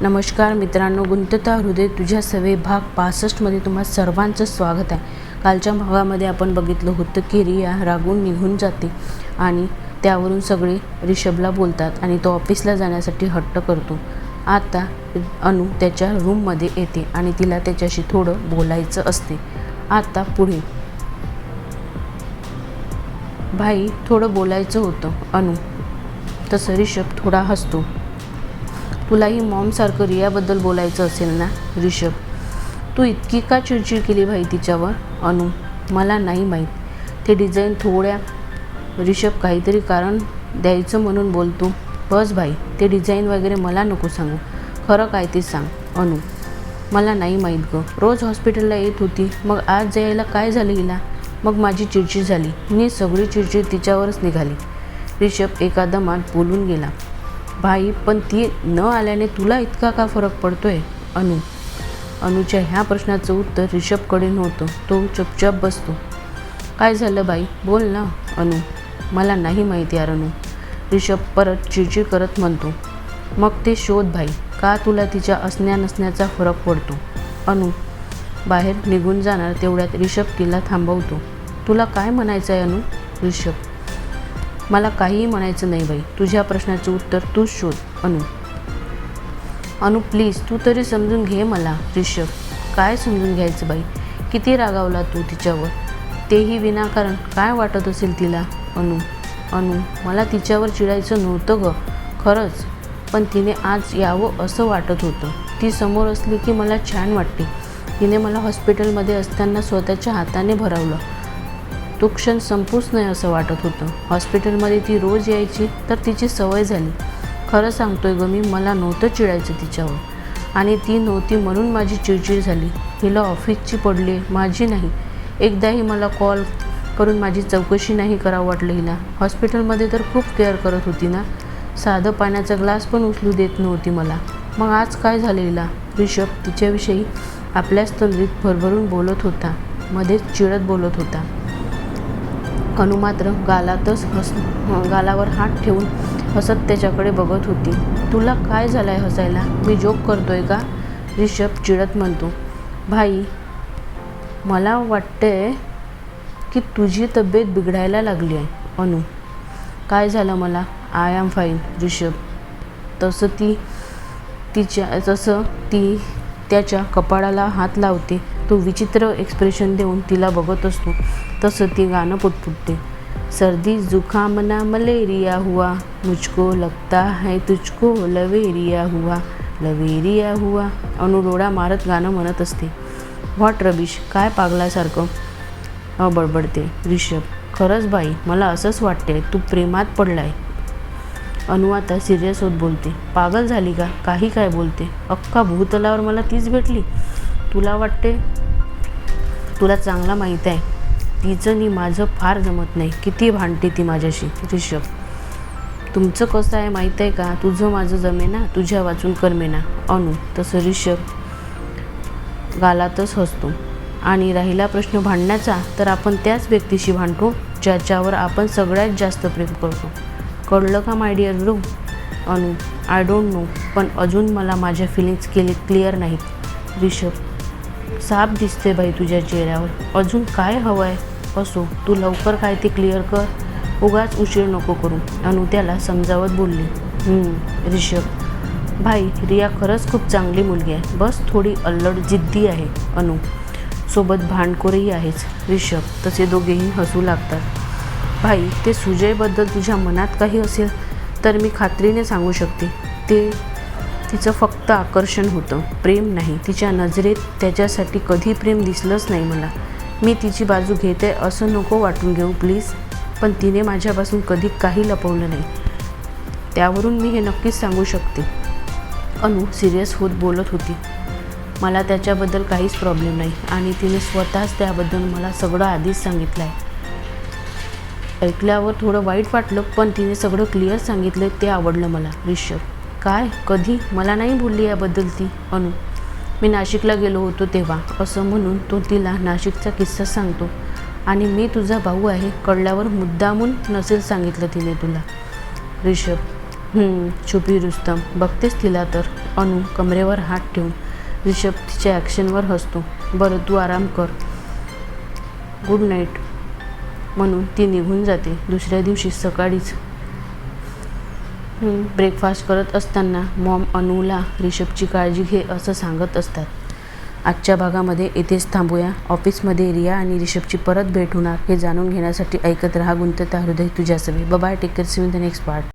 नमस्कार मित्रांनो गुंतता हृदय तुझ्या सवे भाग पासष्टमध्ये तुम्हा सर्वांचं स्वागत आहे. कालच्या भागामध्ये आपण बघितलं होतं की रिया रागून निघून जाते आणि त्यावरून सगळे रिषभला बोलतात आणि तो ऑफिसला जाण्यासाठी हट्ट करतो. आता अनु त्याच्या रूममध्ये येते आणि तिला त्याच्याशी थोडं बोलायचं असते. आता पुढे. भाई थोडं बोलायचं होतं. अनु. तसं रिषभ थोडा हसतो. तुलाही मॉमसारखं रियाबद्दल बोलायचं असेल ना रिषभ तू इतकी का चिडचिड केली भाई तिच्यावर? अनु मला नाही माहीत. ते डिझाईन थोड्या रिषभ काहीतरी कारण द्यायचं म्हणून बोलतो. बस भाई ते डिझाईन वगैरे मला नको सांगू. खरं काय ते सांग. अनु मला नाही माहीत गं. रोज हॉस्पिटलला येत होती. मग आज जायला काय झालं हिला? मग माझी चिडचिड झाली. मी सगळी चिडचिड तिच्यावरच निघाली. रिषभ एका दमात बोलून गेला. भाई पण ती न आल्याने तुला इतका का फरक पडतोय? अनु. अनुच्या ह्या प्रश्नाचं उत्तर रिषभकडे नव्हतं. तो चुपचाप बसतो. काय झालं बाई? बोल ना अनु. मला नाही माहिती यार अनु. रिषभ परत चिडचिड करत म्हणतो. मग ते शोध भाई. का तुला तिच्या असण्या नसण्याचा फरक पडतो? अनु. बाहेर निघून जाणार तेवढ्यात रिषभ तिला थांबवतो. तुला काय म्हणायचं आहे अनु? रिषभ. मला काहीही म्हणायचं नाही बाई. तुझ्या प्रश्नाचं उत्तर तूच शोध अनु. अनु प्लीज तू तरी समजून घे मला रिषभ काय समजून घ्यायचं बाई? किती रागावला तू तिच्यावर? तेही विनाकारण काय वाटत असेल तिला? अनु अनु मला तिच्यावर चिडायचं नव्हतं ग. खरंच. पण तिने आज यावं असं वाटत होतं. ती समोर असली की मला छान वाटते. तिने मला हॉस्पिटलमध्ये असताना स्वतःच्या हाताने भरवलं. तो क्षण संपूच नाही असं वाटत होतं. हॉस्पिटलमध्ये ती रोज यायची तर तिची सवय झाली. खरं सांगतोय ग मी मला नव्हतं चिडायचं तिच्यावर. आणि ती नव्हती म्हणून माझी चिडचिड झाली. हिला ऑफिसची पडली माझी नाही. एकदाही मला कॉल करून माझी चौकशी नाही करावं वाटलं हिला. हॉस्पिटलमध्ये तर खूप केअर करत होती ना. साधं पाण्याचा ग्लास पण उचलू देत नव्हती मला. मग आज काय झालं हिला? रिषभ तिच्याविषयी आपल्याच तंद्रीत भरभरून बोलत होता. मध्येच चिडत बोलत होता. अनु मात्र गालातच हस गालावर हात ठेवून हसत त्याच्याकडे बघत होती. तुला काय झालं आहे हसायला? मी जोक करतोय का? रिषभ चिडत म्हणतो. भाई मला वाटतंय की तुझी तब्येत बिघडायला लागली आहे अनु. काय झालं मला? आय एम फाईन रिषभ तसं ती तिच्या तसं ती त्याच्या कपाळाला हात लावते. तो विचित्र एक्सप्रेशन देऊन तिला बघत असतो. तसं ती गाणं पुटपुटते. सर्दी जुखामना मलेरिया हुआ मुझको लगता है तुझको लवेरिया हुआ लवेरिया हुआ. अनु मारत गाणं म्हणत असते. व्हॉट रबिश काय पागलासारखं. बडबडते. रिषभ खरंच बाई मला असंच वाटते तू प्रेमात पडलाय. अनु आता सिरियस होत बोलते. पागल झाली का? काही काय बोलते. अख्खा भूतलावर मला तीच भेटली. तुला वाटते तुला चांगला माहीत आहे. तिचं नी माझं फार जमत नाही. किती भांडते ती माझ्याशी रिषभ तुमचं कसं आहे माहीत आहे का? तुझं माझं जमेना तुझ्या वाचून करमेना. अनु तसं रिषभ गालातच हसतो. आणि राहिला प्रश्न भांडण्याचा तर आपण त्याच व्यक्तीशी भांडतो ज्याच्यावर आपण सगळ्यात जास्त प्रेम करतो. कळलं का my dear bro Anu I don't know पण अजून मला माझ्या फिलिंग्स केले क्लिअर नाहीत. रिषभ साप दिसते बाई तुझ्या चेहऱ्यावर. अजून काय हवं आहे असो तू लवकर काय ते क्लिअर कर. उगाच उशीर नको करू. अनु त्याला समजावत बोलली. रिषभ भाई रिया खरंच खूप चांगली मुलगी आहे. बस थोडी अल्लड जिद्दी आहे अनु. सोबत भांडखोरही आहेच. रिषभ तसे दोघेही हसू लागतात. भाई ते सुजयबद्दल तुझ्या मनात काही असेल तर मी खात्रीने सांगू शकते. ते तिचं फक्त आकर्षण होतं. प्रेम नाही. तिच्या नजरेत त्याच्यासाठी कधी प्रेम दिसलंच नाही मला. मी तिची बाजू घेते असं नको वाटून घेऊ प्लीज. पण तिने माझ्यापासून कधी काही लपवलं नाही. त्यावरून मी हे नक्कीच सांगू शकते. अनु सिरियस होत बोलत होती. मला त्याच्याबद्दल काहीच प्रॉब्लेम नाही आणि तिने स्वतःच त्याबद्दल मला सगळं आधीच सांगितलं आहे ऐकल्यावर थोडं वाईट वाटलं पण तिने सगळं क्लिअर सांगितलं ते आवडलं मला रिषभ काय? कधी? मला नाही बोलली याबद्दल ती अनु. मी नाशिकला गेलो होतो तेव्हा. असं म्हणून तो तिला नाशिकचा किस्सा सांगतो. आणि मी तुझा भाऊ आहे कळल्यावर मुद्दामून नसेल सांगितलं तिने तुला. रिषभ छुपी रुस्तम. बघतेस तिला तर. अनु कमरेवर हात ठेवून. रिषभ तिच्या ॲक्शनवर हसतो. बरं तू आराम कर. Good night. म्हणून ती निघून जाते. दुसऱ्या दिवशी सकाळीच. ब्रेकफास्ट करत असताना मॉम अनुला रिषभची काळजी घे असं सांगत असतात. आजच्या भागामध्ये इथेच थांबूया. ऑफिसमध्ये रिया आणि रिषभची परत भेट होणार हे जाणून घेण्यासाठी ऐकत राहा गुंतता हृदय तुझ्यासवे bye take care in the next part